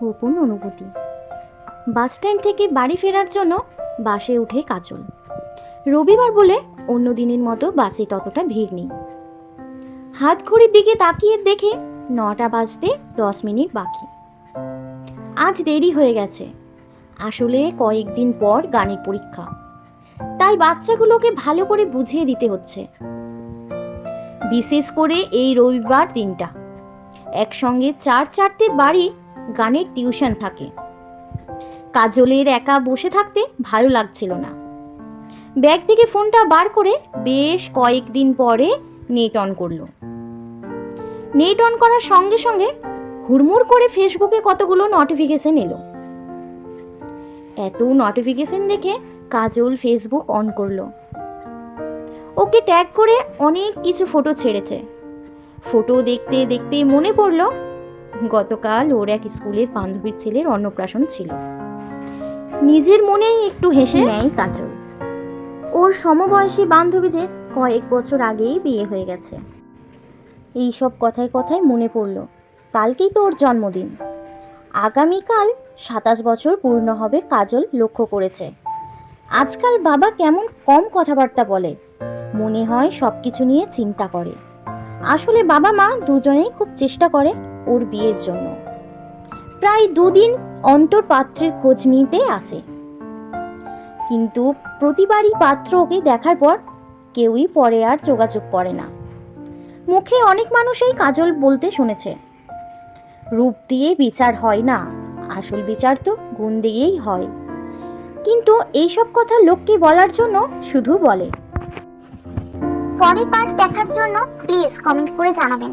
গোপন অনুভূতি। Bus stand থেকে বাড়ি ফেরার জন্য বাসে উঠে কাজল। রবিবার বলে অন্য দিনের মতো বাসে ততটা ভিড় নেই। হাত ঘড়ির দিকে তাকিয়ে দেখে নটা বাজতে দশ মিনিট বাকি। আজ দেরি হয়ে গেছে। আসলে কয়েকদিন পর গানের পরীক্ষা। তাই বাচ্চাগুলোকে ভালো করে বুঝিয়ে দিতে হচ্ছে। বিশেষ করে এই রবিবার দিনটা। একসঙ্গে চার চারটে বাড়ি গানের টিউশন থাকে। কাজলের একা বসে থাকতে ভালো লাগছিল না। ব্যাগ থেকে ফোনটা বার করে বেশ কয়েকদিন পরে নেট অন করল। নেট অন করার সঙ্গে সঙ্গে হুড়মুড় করে ফেসবুকে কতগুলো নোটিফিকেশন এলো। এত নোটিফিকেশন দেখে কাজল ফেসবুক অন করল। ওকে ট্যাগ করে অনেক কিছু ফটো ছেড়েছে। ফটো দেখতে দেখতে মনে পড়ল গতকাল ওর এক স্কুলের বান্ধবীর ছেলের অন্নপ্রাশন ছিল। নিজের মনেই একটু হেসে নেয় কাজল। ওর সমবয়সী বান্ধবীদের কয়েক বছর আগেই বিয়ে হয়ে গেছে। এই সব কথায় কথায় মনে পড়ল, কালকেই তো ওর জন্মদিন। আগামীকাল সাতাশ বছর পূর্ণ হবে কাজল লক্ষ্য করেছে। আজকাল বাবা কেমন কম কথাবার্তা বলে, মনে হয় সব কিছু নিয়ে চিন্তা করে। আসলে বাবা মা দুজনেই খুব চেষ্টা করে ওর বিয়ের জন্য। প্রায় দুদিন অন্তর পাত্রের খোঁজ নিতে আসে। কিন্তু প্রতিবারই পাত্র ওকে দেখার পর কেউই পরে আর যোগাযোগ করে না। মুখে অনেক মানুষই কাজল বলতে শুনেছে, রূপ দিয়ে বিচার হয় না, আসল বিচার তো গুণ দিয়েই হয়। কিন্তু এইসব কথা লোককে বলার জন্য শুধু বলে। পরের পার্ট দেখার জন্য প্লিজ কমেন্ট করে জানাবেন।